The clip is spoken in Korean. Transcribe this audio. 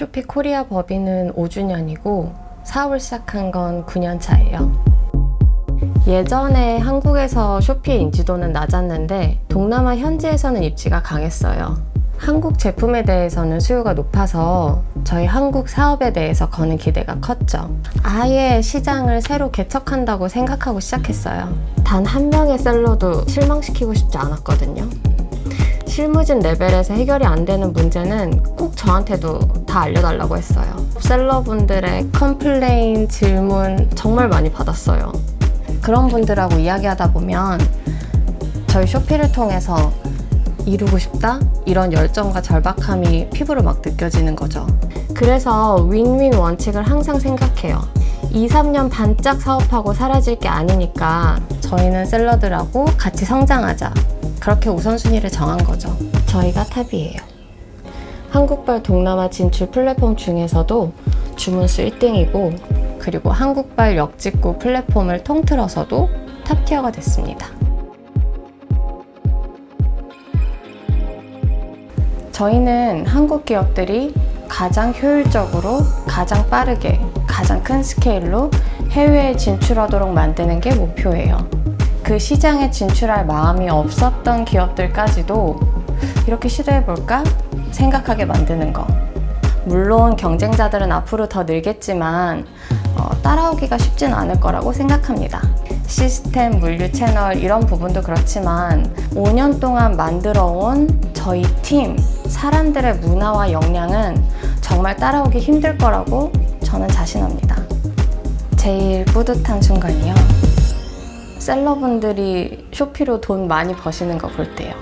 쇼피 코리아 법인은 5주년이고 사업을 시작한 건 9년 차예요. 예전에 한국에서 쇼피의 인지도는 낮았는데 동남아 현지에서는 입지가 강했어요. 한국 제품에 대해서는 수요가 높아서 저희 한국 사업에 대해서 거는 기대가 컸죠. 아예 시장을 새로 개척한다고 생각하고 시작했어요. 단 한 명의 셀러도 실망시키고 싶지 않았거든요. 실무진 레벨에서 해결이 안 되는 문제는 꼭 저한테도 다 알려달라고 했어요. 셀러분들의 컴플레인, 질문 정말 많이 받았어요. 그런 분들하고 이야기하다 보면 저희 쇼피를 통해서 이루고 싶다? 이런 열정과 절박함이 피부로 막 느껴지는 거죠. 그래서 윈윈 원칙을 항상 생각해요. 2, 3년 반짝 사업하고 사라질 게 아니니까 저희는 샐러드라고 같이 성장하자. 그렇게 우선순위를 정한 거죠. 저희가 탑이에요. 한국발 동남아 진출 플랫폼 중에서도 주문수 1등이고 그리고 한국발 역직구 플랫폼을 통틀어서도 탑티어가 됐습니다. 저희는 한국 기업들이 가장 효율적으로, 가장 빠르게, 가장 큰 스케일로 해외에 진출하도록 만드는 게 목표예요. 그 시장에 진출할 마음이 없었던 기업들까지도 이렇게 시도해볼까 생각하게 만드는 거. 물론 경쟁자들은 앞으로 더 늘겠지만 어, 따라오기가 쉽진 않을 거라고 생각합니다. 시스템, 물류 채널 이런 부분도 그렇지만 5년 동안 만들어 온 저희 팀, 사람들의 문화와 역량은 정말 따라오기 힘들 거라고 저는 자신합니다. 제일 뿌듯한 순간이요. 셀러분들이 쇼피로 돈 많이 버시는 거 볼 때요.